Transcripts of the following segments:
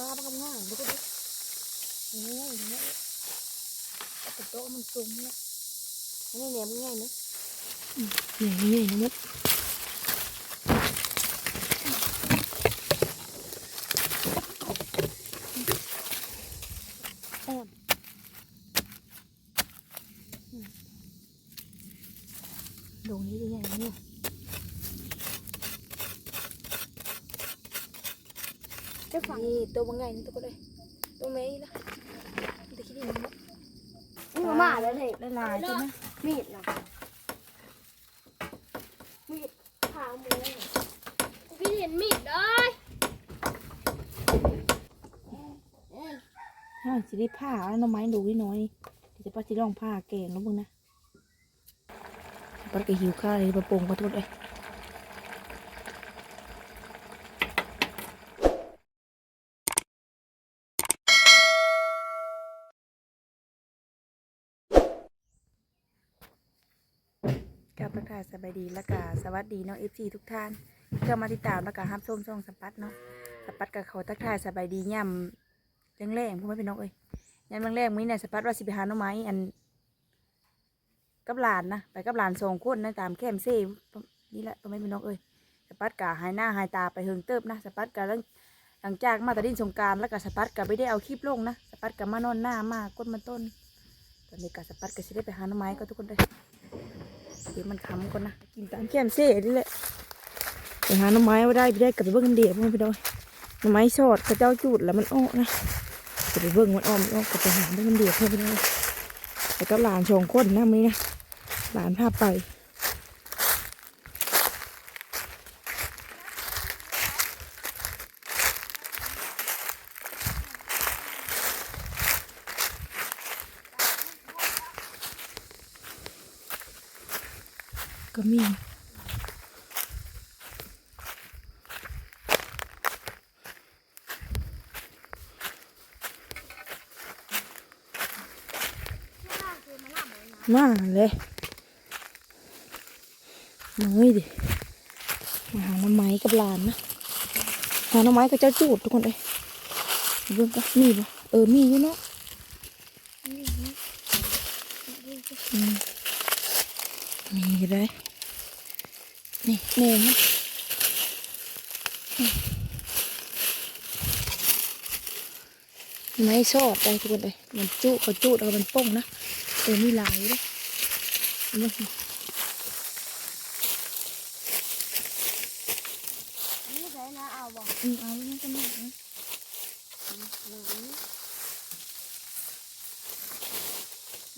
ลามันก็ง่านดูดิง่ายง่ายแต่โต๊ะมันจุ่มนะอันนี้แหนมง่ายนะใหญ่ใหญ่นะมด อ่อนดงนี้ดีใหญ่เนี่ยเจ้าฝั่งนี่ ตัวมันง่ายนี่ตัวก็เลยตัวเมย์นะแต่คิดดีนะนี่มาม่าแล้วเลยละลายใช่ไหมมีดนะมีดขางหมูพี่เห็นมีดเลยถ้าสิได้ผ้าเอาหน่อไม้ดูนิดน้อยเดี๋ยวจะป้าจะลองผ้าแกงแล้วมึงนะป้าก็หิวข้าวเลยป้าโป่งขอโทษเลย กับประกาศ สบายดีและกาสวัสดีน้องเอฟซีทุกท่านที่เข้ามาติดตามและกาฮับส้มช่องสัมปัดเนาะสัมปัดกับเขาทักทายสบายดีย่ำแรงๆพวกไม่เป็นนกเอ้ยย่ำแรงๆมื้อนี้สัมปัดว่าสิไปหาน่อไม้อันกับหลานนะไปกับหลานสองคนนะตามแคมเซ่นี่แหละพวกไม่เป็นนกเอ้ยสัมปัดกะหายหน้าหายตาไปเฮิงเติบนะสัมปัดกะหลังหลังจากมาตะดินสงกรารแล้วก็สัมปัดกะไม่ได้เอาคลิปลงนะสัมปัดกะมานอนหน้ามากดมาต้นตอนนี้กะสัมปัดกะสิได้ไปหาน่อไม้ก็ทุกคนเลย เดี๋ยวมันคำก่อนนะ กินตามแก้มเซ่นี่แหละไปหาหน่อไม้มาได้ไปได้กลับไปเบิ้งเดียบมันไปดอยหน่อไม้สอดกระเจ้าจูดแล้วมันอ้อนะจะไปเบิ้งมันอ้อมอ้อกลับไปหาเบิ้งเดียบเพื่อไปดอยแล้วก็หลานสองคนนะมือนะหลานพาไปก็มี มาเลยมาเฮ้ยดิมาหาหน่อไม้กับลานนะหาหน่อไม้กับเจ้าจูดทุกคนเลยเบิ่งกันมีปะเออมีอยู่เนาะมมีอยู่ได้นี่แน่นะไม้ชอดได้ทุกคนเลยมันจุเขาจุแล้วมันป้งนะ เออมีหลายอยู่เลยเห็นไหมนี่ใส่นะเอาบอกอืมเอาแล้วกันนะน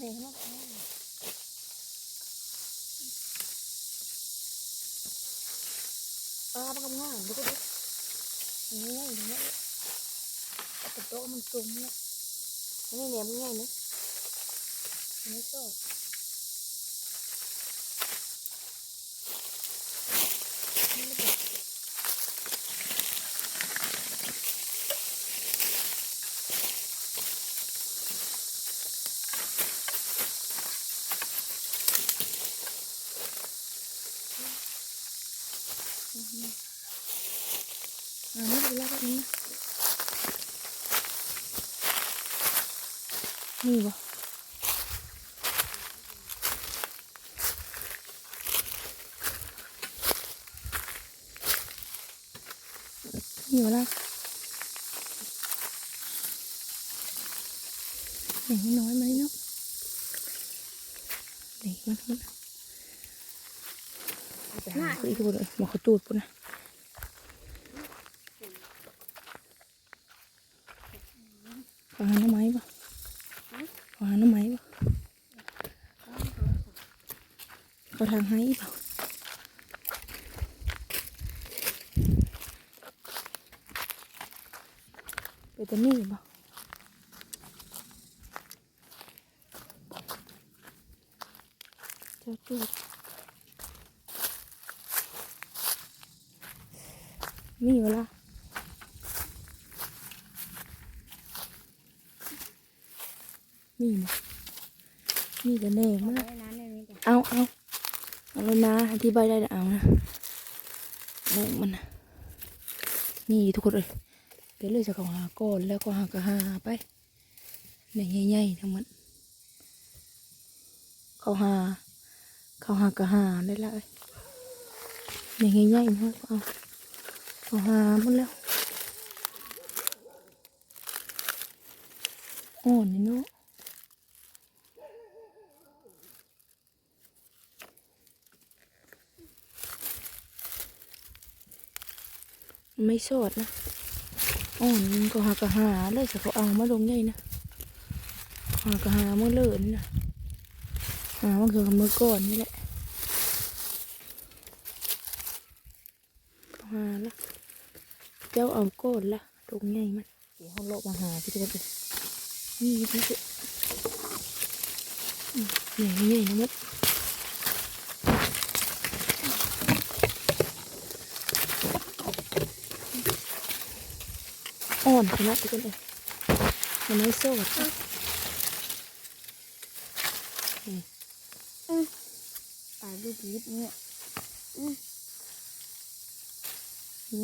ี่เขาบอกปลามันก็ง่ายดูก็ดิง่ายง่ายเอาแต่โต๊ะมันจุ่มนะอันนี้แหนมง่ายนะ อันนี้ชอบนี่ไม่ได้ อ่าไม่เป็นไรแบบนี้นะนี่น้อยไหมเนาะเด็กมันมันไปหาคุยกคนเลยมอเขาจูดปุ่นนะขอหาหน่อไม้ปะขอหาหน่อไม้ปะเขาทางให้ปะ ไปแต่นี่ปะเจ้าจูดมีเวลามีมั้ยมีแต่แหน่มากใส่น้ำในนี้จ้ะเอาเอาเอาแล้วนะอธิบายได้แต่เอานะแหน่มันนะนี่ทุกคนเลยไปก็ เลยจะเขาหาก่อนแล้วก็หากระหาไปเนี่ยใหญ่ๆทั้งหมดเขาหา เขาหากระหาได้ละเนี่ยใหญ่ๆนะเอาเขาหาหมดแล้วอ่อนนี่เนาะไม่สดนะ อ่อนก็หากะหาเลยจะเขาเอามาลงใหญ่นะหากะหาเมื่อเลินนะหามันคือมือก่อนนี่แหละหาละเจ้าเอาก้นละตรงใหญ่มันเดี๋ยวเขาเลาะมาหาพี่ทุกคนเลยนี่พี่ทุกใหญ่ใหญ่นะมัด อ่อนขนาดทุกคนเลยมันไม่สดนะปลาลูกยิบเนี่ย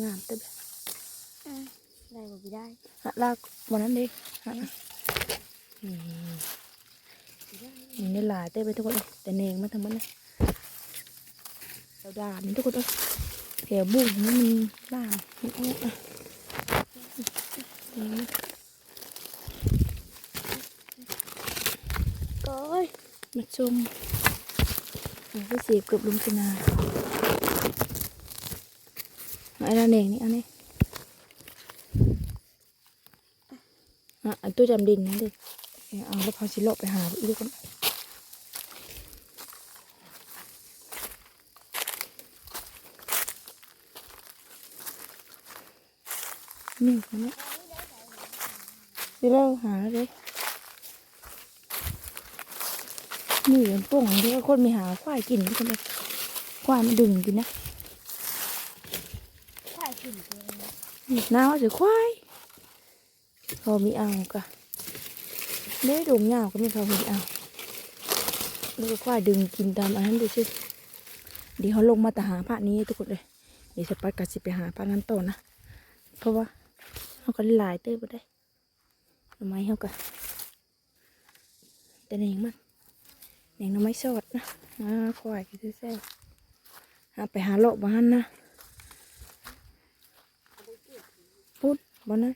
งามเต็มเลยได้บ่พี่ได้ฮะลากวันนั้นดิฮะนี่นี่ได้หลายเต้ไปทุกคนเลยแต่เนงมาทำมันเลยเราด่านนี่ทุกคนเลยแถวบุ้งนี่มันล่างมันออกอะนี่มัน ก้อยมาชมมันก็เสียบเกือบลุมชนาไอ้ละเนงนี่เอันนี้อะอันตัวจำดินนั่นดิเอาแล้วพาสิโลไปหาอีกคนนี่คนนี้ เดี๋ยวเราหาเลยนี่เป็นป่งที่ว่าคนมีหาควายกินทุกคนเลยควายมันดึงกินนะควายขึ้นเลยนี่น้าว่าจะควายพอมีเอากะเนื้อดงเหงาก็มีเขามีเอาแล้วก็ควายดึงกินตามอันนั้นดูสิเดี๋ยวเขาลงมาแต่หาพระนี้ทุกคนเลยเดี๋ยวสปัดกัดสิไปหาพระนั้นต่อนะเพราะว่าเขาก็หลายเต้ไปได้ ทำไม้เขาก็แต่เองมันเองน้ำไม้สดนะอ่าควายก็ซื้อแซ่บหาไปหาโลกบ้านนะพูดบ้านนั้น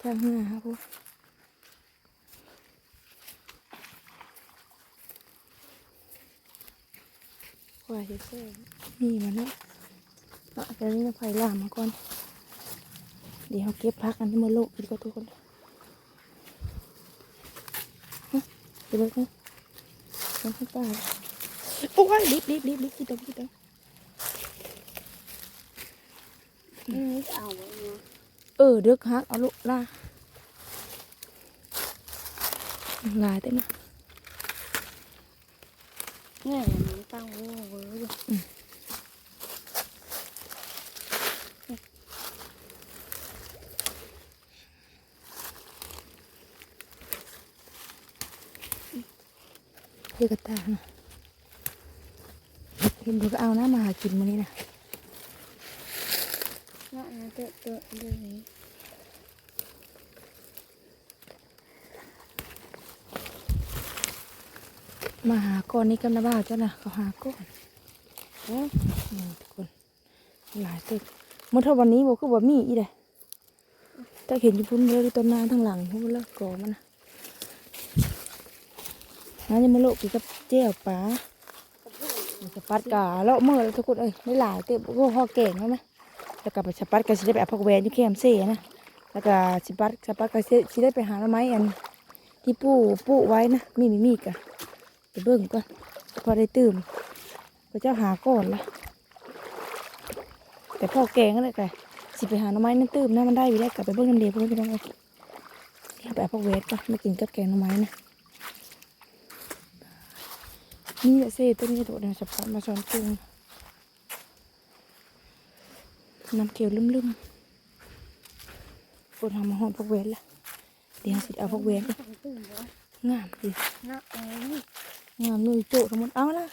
ทางหน้าครับพูดควายก็แซ่บนี่มันนะเอาแต่นี่เราไผ่ล่ามาก่อน เดี๋ยวเขาเก็บพักอันที่มาโลกกินก็ทุกคนฮะเดี๋ยวเลยนะมันให้ตายโอ้ยรีบรีบรีบรีบคิดตรงคิดตรงนี่เอาไว้เนาะเออเดือกฮักเอาลูกล่าลายเต็มนะเนี่ยมันตั้งไว้เวอ ร์อยู่เรียกกระตาะเห็นดี๋ยวก็เอาหนะมาหากินมานี่นะเนาะนะเตอะเตอะเลยมาหาก้อนนี้กันนะบ้าเจ้านะเขาหาก้อนโอ้ทุกคนหลายตึกเมื่อเท่าวันนี้บอกคือว่ามีอีเด้แต่เห็นอยู่พุ่นเลยต้นนาทั้งหลังพุ่นแล้วกอมันนะ น้าจะมาโลกกินกับเจ้าปลาสปัดกาเลาะเมื่อแล้วทุกคนเอ้ยไม่หลายเต็มพวกห่อเก่งแล้วไหมแล้วก็ไปสปัดก็สิได้ไปเอาพักแวนอยู่แคมเซ่นะแล้วก็สปัดสปัดก็สิสิได้ไปหาหน่อไม้อันที่ปู่ปู่ไว้นะมีมีมีกะไปเบิ่งก่อนพอได้ตื่มพระเจ้าหาก่อนละแต่พ่อแกงก็เลยไงสิไปหาหน่อไม้นั่นตื่มนะมันได้อยู่ได้วกลับไปเบิ่งน้ำเดียวเพื่อนพี่น้องเลยเดี๋ยวไปเอาพวกเวทก่อนมากินกับแกงหน่อไม้นะ นี่แหละเซ่ต้นนี้โดดเนี่ยสะพานมาสอนปรุงน้ำเกลียวลืมๆปวดหามาหอนพวกเวทละเดี๋ยวสิเอาพวกเวทก่อนตั้งตื่นบ่งามดิเนาะเอ้ยงามเลยโจทั้งหมดเอาละ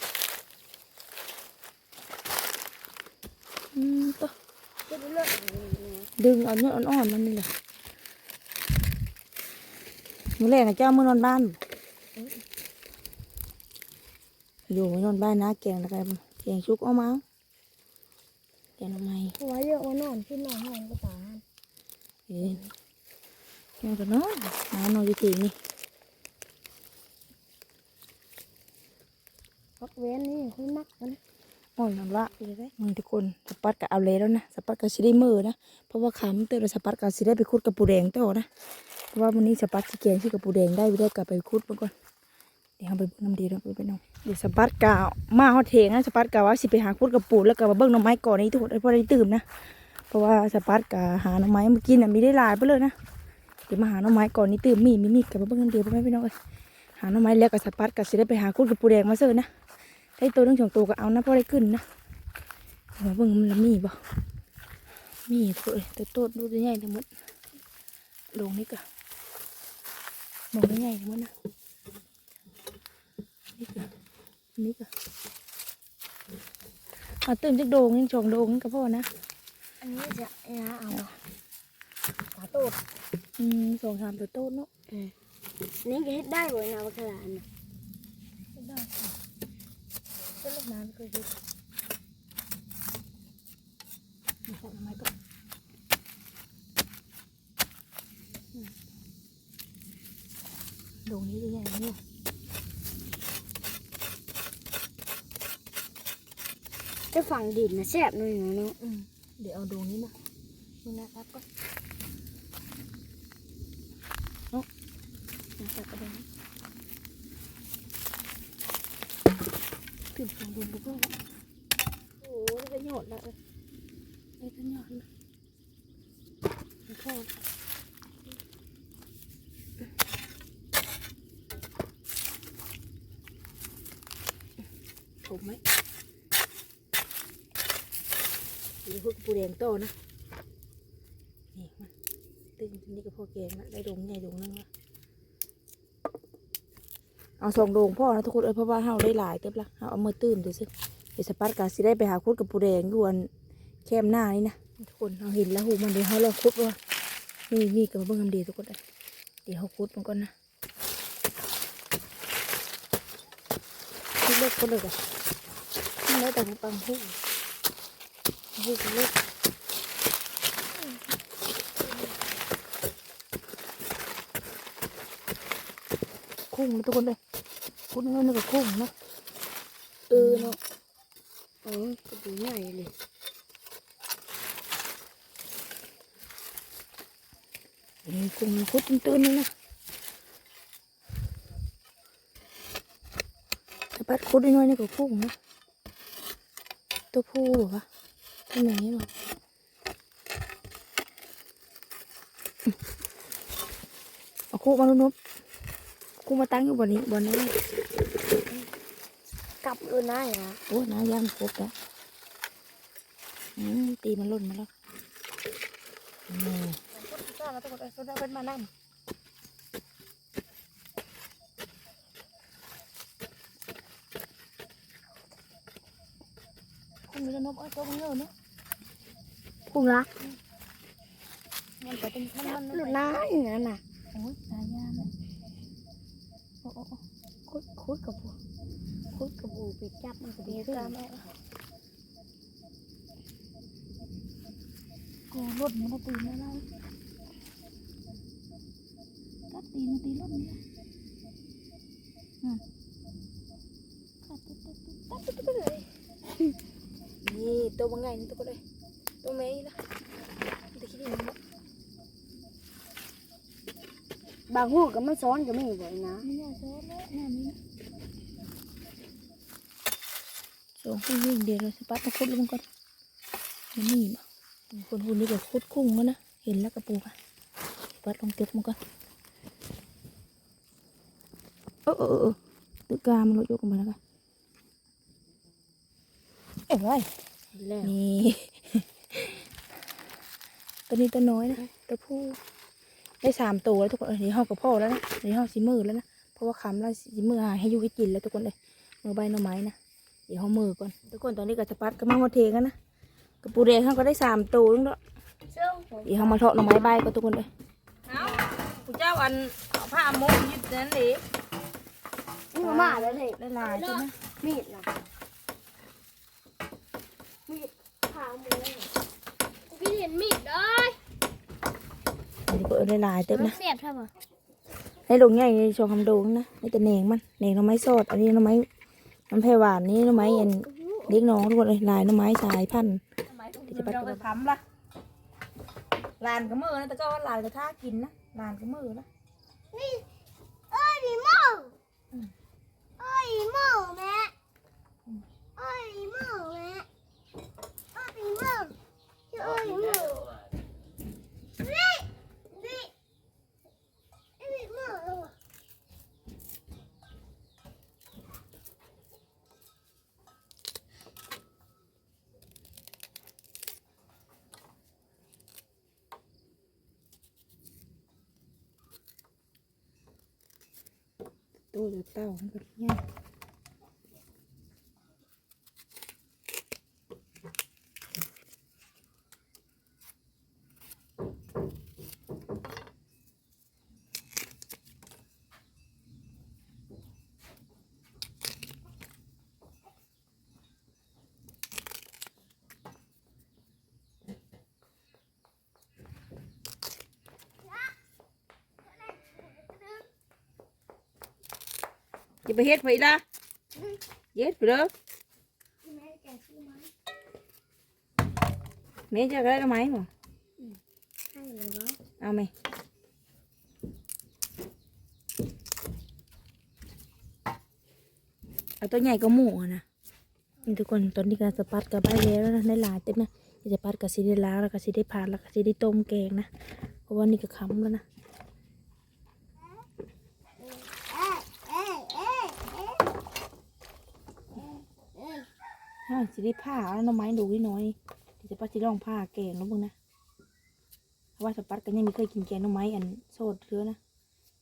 อืมต่อก็เลือกอย่างนี้นะดึงเอาเนื้ออ่อนๆมันนี่แหละมื้อแรกน่ะเจ้ามื้อนอนบ้าน อยู่มื้อนอนบ้านนะแกงแล้วกันแกงชุกเอามาแกงทำไมเพราะว่าเลือกว่านอนขึ้นนอนห้องก็ตาเห็นแกงก็นอนหานอนอยู่ตีนี่พักเว้นนี่ค่อยมักมันอ่อนนอนละไปเลยได้มึงทุกคนสปัดก็เอาเลยแล้วนะสปัดก็สิได้มือนะเพราะว่าขำเตือนสปัดก็สิได้ไปคุดกับปูแดงต่อนะเพราะว่าวันนี้สปัดสิแกงที่กับปูแดงได้ไปได้กลับไปคุดมาก่อน เดี๋ยวไปเบิ่งน้ำดีเราไปไปน้องเดี๋ยวสปัดกามาฮอดเทงนะสปัดกาว่าสิไปหาคุดกับปูแล้วก็มาเบิ่งน้ำไม้ก่อนนี้ทุกคนไอ้พอได้ตื่นนะเพราะว่าสปัดกาหาน้ำไม้เมื่อกี้น่ะมีได้หลายไปเลยนะเดี๋ยวมาหาน้ำไม้ก่อนนี้ตื่นมีมีมีกับมาเบิ่งน้ำเดียวไปไมพี่น้องเอ้ยหาน้ำไม้แล้วก็สปัดก็สิได้ไปหาคุดกับปูแดงมาเสิร์นะได้ตัวนึงสองตัวก็เอานะพอได้ขึ้นนะหัวเบิ่งมันละมีบ่มีตัวเอ้ยตัวโตดดูตัวใหญ่ทั้งหมดลงนี่ก็มองใหญ่ทั้งหมดนะ นี่ก็นี่ก็เอาตื่นจากโดงยังชงโดงนี่ก็พอนะ อันนี้จะยาเอาปลาโตดอืมสองสามตัวโตดเนาะอันนี้ก็เฮ็ดได้บ่นะว่าขนาดน่ะได้ค่ะก็ลูกน้ำก็เฮ็ดมาใส่ไม้ก่อนอืมโดงนี้ตัวใหญ่เนี่ย จะฝังดินนะแซ่บหน่อยนะเนาะอืมเดี๋ยวเอาดวงนี้มาดูนะครับก็เนาะนะครับกระเด็นตื่นฟังดูบุกเลยโอ้ยได้หยอดละเอ้ยได้ทั้งหยอดละมันเข้าถูกไหม เดี๋ยว พวกปูแดงโตนะนี่มันตึงนี่ก็พอแกงละได้ดงใหญ่ดงนึงละเอาสองดงพ่อนะทุกคนเอ้ยเพราะว่าเฮาได้หลายเต็มละเฮาเอามือตื่นดูสิเดี๋ยวสปัดกาสิได้ไปหาคุดกับปูแดงด่วนแคมหน้านี่นะทุกคนเราเห็นแล้วหูมันเดี๋ยวเฮาลองคุดว่านี่นี่กับเบิ้งคำเดียวทุกคนเอ้ยเดี๋ยวเฮาคุดมันก่อนนะเล็กก็เลยอะแล้แต่ปังหู หูก็เล็กคุ้งนะทุกคนเลยคุ้งเงินนี่ก็คุ้งนะเออเนาะอ๋อก็ดูใหญ่เลยนี่คุ้งคุดตื่นๆนี่นะแต่ปัดคุดน้อยนี่ก็คุ้งนะตัวผู้หรอวะ ตัวไหนวะเอาคู่มาลุนบคู่มาตั้งอยู่บนนี้บนนี้กลับเออหน้าอย่าโอ้ยน้ำยำครบแล้วอืมตีมันหล่นมาแล้วอืมก็แล้วตัวคน ตัวเป็นมานั่งคุณมีระนบเอ้ยตัวมันเยอะเนาะคุ้งละมันแต่เป็นมันมันหลุดหน้าอย่าง นั้นน่ะโอ้ยตายยากเลยโอ้โอ้โอ้คุดคุดกับปูคุดกับปูไปจับมันก็ดีมีขึ้นกล้ามไหมกูรถมันตีนแล้วนะกัดตีนตีรถนี่อืมกัดกัดกัดกัดกัดกัดเลยนี่ตัวบางไงนี่ตัวก็เลยตัวเมย์ละตะกี้นี่มันบางหูก็มันซ้อนก็ไม่บ่อยนะนี่น่าซ้อนแล้วน่ามีสองคนวิ่งเดียวเลยสปัดมาคุดลงก่อนมันมีมั้ยคนคนนี้ก็คุดคุ้งแล้วนะเห็นแล้วกระปูค่ะสปัดลองเก็บมันก่อนเออเออเออตึกกามันลดยกออกมาแล้วกันเอ้ยไว้ แล้วนี่ตัวนี้ตัวน้อยนะตัวผู้ได้สามตัวแล้วทุกคนเออนี่ห้องกับพ่อแล้วนะนี่ห้องสีมือแล้วนะเพราะว่าคำแล้วสีมือหาให้อยูให้กินแล้วทุกคนเลยมือใบหน่อไม้นะเดี๋ยวห้องมือก่อนทุกคนตอนนี้ก็จะปัดกำลังมาเทกันนะกระปูแดงเขาก็ได้สามตัวนึงเนาะเสื้อผมอีเขามาเทาะหน่อไม้ใบก็ทุกคนเลยเอาผู้เจ้าอันเอาผ้ามุงยึดนั่นเองนี่มาม่าแล้วเลยได้ลายใช่ไหมมีดล่ะ มีดขาหมูพี่เห็นมีดได้อันนี้ก็เออได้ลายเต็มนะเสียบใช่ปะให้ลงใหญ่ในช่วงคำโดงนะนี่แต่เหนงมันเหนงหน่อไม้สดอันนี้หน่อไม้น้ำแพรหวานนี่หน่อไม้อันเล็กน้องทุกคนเลยลายหน่อไม้สายพันธุ์ทำไมต้องเราไปทำล่ะลานก็มือนะแต่ก็ว่าลานก็ท่ากินนะลานก็มือนะนี่เอ้ยดีมากเอ้ยมากแม่เอ้ยมากแม่เอ้ยมากเอ้ยมากนี่นี่เอ้ยมากตัวเดือเต้ามันก็ง่ายจะ ไปเฮ็ดไปละเฮ็ดไปเด้อแม่แกซื้อมาแม่จะได้หน่อไม้บ่ให้เลยวะเอาไหมเอาตัวใหญ่ก็หมูนะทุกคนตอนนี้การสปัดกับใบแล้วนะในหลายเต็มนะที่สปัดกับซีได้ล้างแล้วก็ซีได้ผ่านแล้วก็ซีได้ต้มแกงนะ เพราะว่านี่ก็ค้ำแล้วนะ เอ้ยเอ้ยเอ้ยเอ้ยเอ้ย ถ้าซีได้ผ่าเอาหน่อไม้ดูนิดน้อยที่สปัดซีลองผ่าแกงแล้วมึงนะเพราะว่าสปัดก็ยังไม่เคยกินแกงน่อไม้อันโซดเรือนะ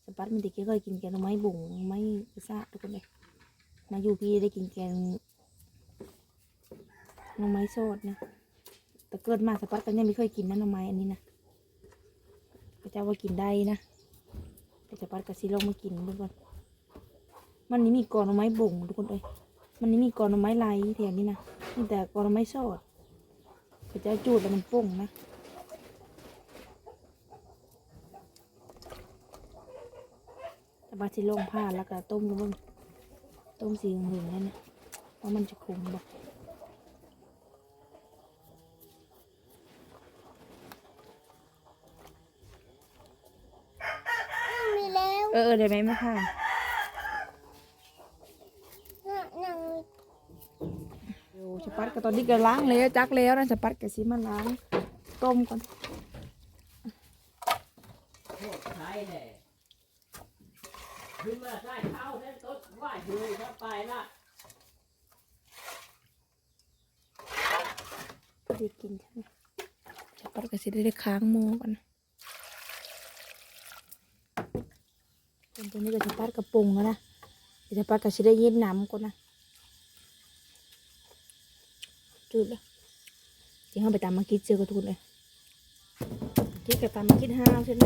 สปัดมันติเคยกินแกงน่อไม้บุ๋งไม้กระซ่าทุกคนเลยมาอยู่พี่ได้กินแกงน่อไม้โซดนะแต่เกิดมาสปัดก็ยังไม่เคยกินนะน่อไม้อันนี้นะพระเจ้าว่ากินได้นะแต่สปัดก็ซีลองมากินทุกคนมันนี่มีกอหน่อไม้บุ๋งทุกคนเอ้ย มันนี่มีกอหน่อไม้ลายแถวนี้นะมีแต่กอหน่อไม้สดเขาจะจูดแล้วมันป่งนะแต่บาสิลงผ้าแล้วก็ต้มแล้วมันต้มสีเหลืองๆนั่นนะว่ามันจะขมบ่มีแล้วเออเออเดี๋ยวแม่มาค่ะ นั่งนั่ง โอ้ สปัดก็ตอนนี้ก็ล้างแล้วจักแล้วนะสปัดก็สิมาล้างต้มก่อนใช่เลยขึ้นมาใส่เท้าเส้นต้นว่าอยู่ถ้าไปละพอดีกินใช่ไหมสปัดก็สิได้ได้ค้างโมก่อนนะเป็นตัวนี้ก็สปัดกระปุงแล้วนะเดี๋ยวสปัดก็สิได้เย็นน้ำก่อนนะ จุดเลยจริงเขาไปตามมาคิดเจอกับทุนเลยที่กับตามมาคิดห้าวใช่ไหม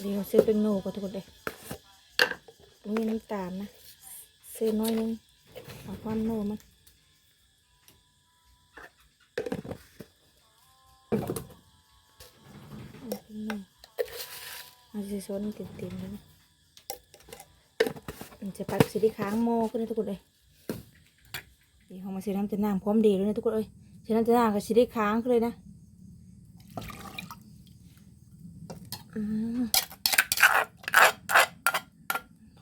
เดี๋ยวซื้อเป็นโน่กับทุกคนเลย ตรงนี้น้ำตาลนะซื้อน้อยนึงเอาความโน่มันเอาเป็นโน่เอาสิโซนเต็มๆเลยนะมันจะปัดสีที่ค้างโมขึ้นนะทุกคนเลยเดี๋ยวเอามาใส่น้ำจะน้ำพร้อมดีเลยนะทุกคนเอ้ยใส่น้ำจะน้ำกับสีที่ค้างขึ้นเลยนะอืม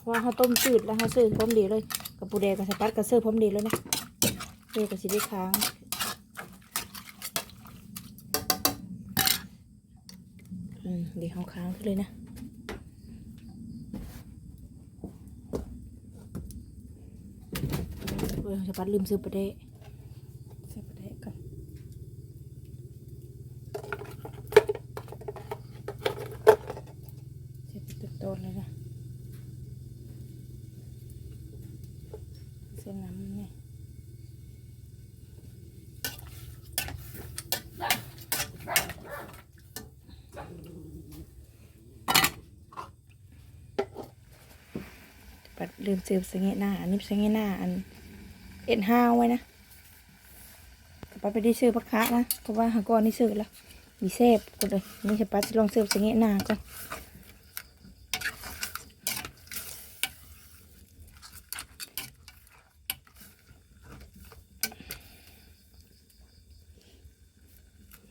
ว่าเขาต้มจืดแล้วเขาซื้อพร้อมดีเลยกับปูแดงกับสปัดกับเซอร์พร้อมดีแล้วนะเดี๋ยวกับสีด้ค้างอืเดี๋ยวเขาค้างขึ้นเลยนะเออสปัดลืมซื้อปูแดงัดลืมซื้อสงเงหน้า อันนี้สงเงหน้าอันเอ็นห้าไว้นะปัดไปได้ซื้อพักคะนะเพราะว่าหากอนนี่ซื้อแล้วมีเซฟก็เลยนี่จะปัดจะลองซื้อสงเงหน้าก่อน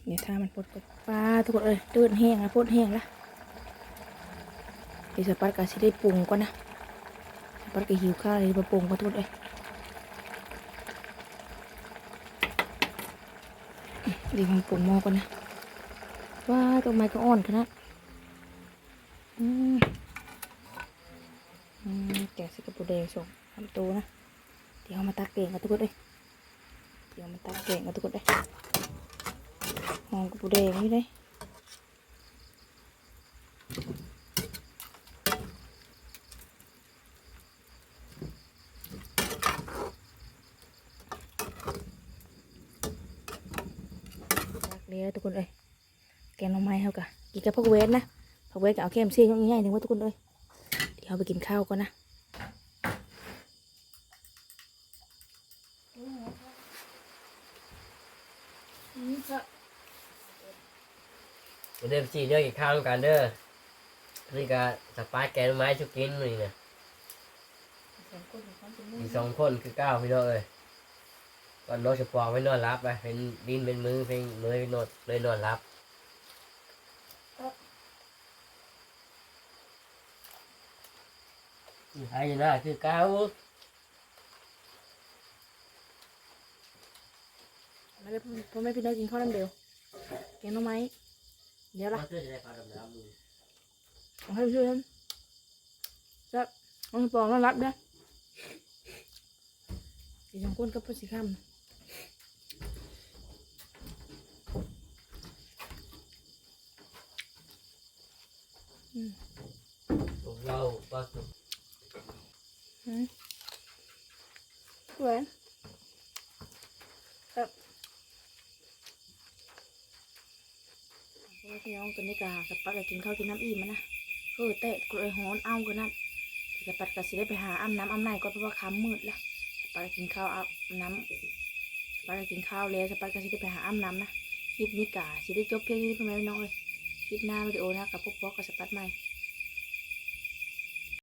เดี๋ยวถ้ามันพดก็ปลาทุกคนเอ้ยเดินแห้งแล้วพดแห้งแล้วเดี๋ยวสปัดก็สิได้ปรุงก่อนนะ สปัดก็หิวข้าวเลยมาปรุงก็ทุกคนเอ้ยเดี๋ยวมันปรุงหม้อก่อนนะว้าตัวไม้ก็อ่อนขนาดอืมอืมแกะใส่กระปุกแดงส่งทำตัวนะ เดี๋ยวมาตักเก่งกันทุกคนเอ้ยเดี๋ยวมาตักเก่งกันทุกคนเอ้ยหอมกับปูแดงนี่เลย รักเลี้ยทุกคนเลยแกงหน่อไม้เขา กกับผักเวทนะผักเวทกับเอาแคมเซียนง่ายๆหนึ่งว่าทุกคนเลยเดี๋ยวไปกินข้าวก่อนนะวันเดิมสี่เรื่องกินข้าวด้วยกันเด้อนี่ก็สปาแกนไม้ชุกินนี่นะอีสองคนคือเก้าพี่น้องเอ้ยก่อนนอนสปองไว้นอนรับไปเป็นดินเป็นมือเป็นมือเป็นนอนเลยนอนรับ หายหน้าคือเก้าไม่ได้พ่อแม่พี่น้องกินข้าวน้ำเดียวแกงหน่อไม้เดี๋ยวละเพื่อจะได้ปลาดำน้ำมือเอาให้ช่วยทำจับเอาให้ปองแล้วรับเด้อสีชมพูกับผู้สีข้ามพวกเราก็สุก สวยครับพี่น้องตัวนี้กะสปัดก็กินข้าวกินน้ำอิ่มมานะเออเตะกลวยหอนเอากันนั่นสปัดก็สิได้ไปหาอ้ำน้ำอ้ำไหนก็เพราะว่าค้ำมืดล้วสปัดก็กินข้าวอาบน้ำสปัดก็กินข้าวแล้วสปัดก็สิได้ไปหาอ้ำน้ำนะคลิปนี้กะสิได้จบเพียงนี้เพื่อนแม่น้องเลยคลิปหน้าวิดีโอนะกับพวกพ่อกับสปัดใหม่